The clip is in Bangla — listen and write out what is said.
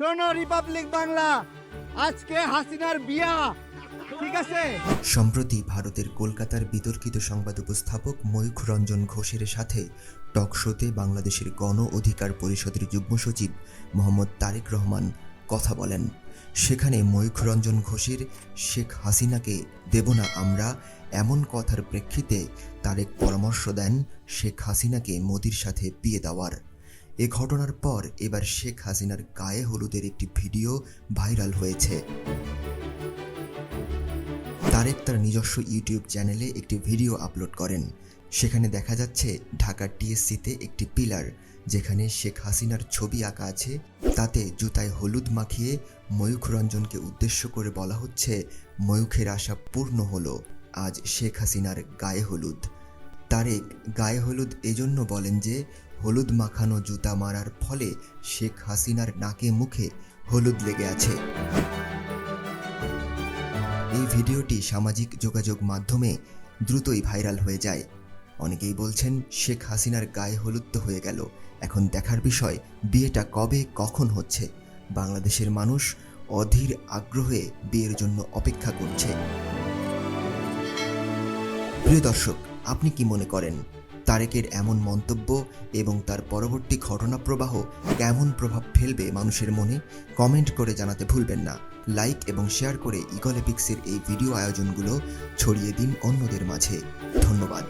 শোনো রিপাবলিক বাংলা, আজকে হাসিনার বিয়া, ঠিক আছে? সম্প্রতি ভারতের কলকাতার বিতর্কিত সংবাদ উপস্থাপক ময়ূখ রঞ্জন ঘোষের সাথে টক শোতে বাংলাদেশের গণ অধিকার পরিষদের যুগ্ম সচিব মোহাম্মদ তারেক রহমান কথা বলেন। সেখানে ময়ূখ রঞ্জন ঘোষের শেখ হাসিনাকে দেব না আমরা এমন কথার প্রেক্ষিতে তারেক পরামর্শ দেন শেখ হাসিনাকে মোদির সাথে বিয়ে দেওয়ার। এ ঘটনার পর এবার শেখ হাসিনার গায়ে হলুদের একটি ভিডিও ভাইরাল হয়েছে। তারেক তার নিজস্ব ইউটিউব চ্যানেলে একটি ভিডিও আপলোড করেন। সেখানে দেখা যাচ্ছে ঢাকার টিএসসিতে একটি পিলার, যেখানে শেখ হাসিনার ছবি আঁকা আছে। তাতে জুতায় হলুদ মাখিয়ে ময়ূখ রঞ্জনকে উদ্দেশ্য করে বলা হচ্ছে, ময়ূখের আশা পূর্ণ হলো, আজ শেখ হাসিনার গায়ে হলুদ। তারেক গায়ে হলুদ এজন্য বলেন যে হলুদ মাখানো জুতা মারার ফলে শেখ হাসিনার নাকে মুখে হলুদ লেগে আছে। এই ভিডিওটি সামাজিক যোগাযোগ মাধ্যমে দ্রুতই ভাইরাল হয়ে যায়। অনেকেই বলছেন শেখ হাসিনার গায়ে হলুদ তো হয়ে গেল। এখন দেখার বিষয়, বিয়েটা কবে, কখন হচ্ছে? বাংলাদেশের মানুষ অধীর আগ্রহে বিয়ের জন্য অপেক্ষা করছে। প্রিয় দর্শক, আপনি কি মনে করেন? তারেকের এমন মন্তব্য এবং তার পরবর্তী ঘটনা প্রবাহ কেমন প্রভাব ফেলবে মানুষের মনে, কমেন্ট করে জানাতে ভুলবেন না। লাইক এবং শেয়ার করে ইগলেপিক্সের এই ভিডিও আয়োজনগুলো ছড়িয়ে দিন অন্যদের মাঝে। ধন্যবাদ।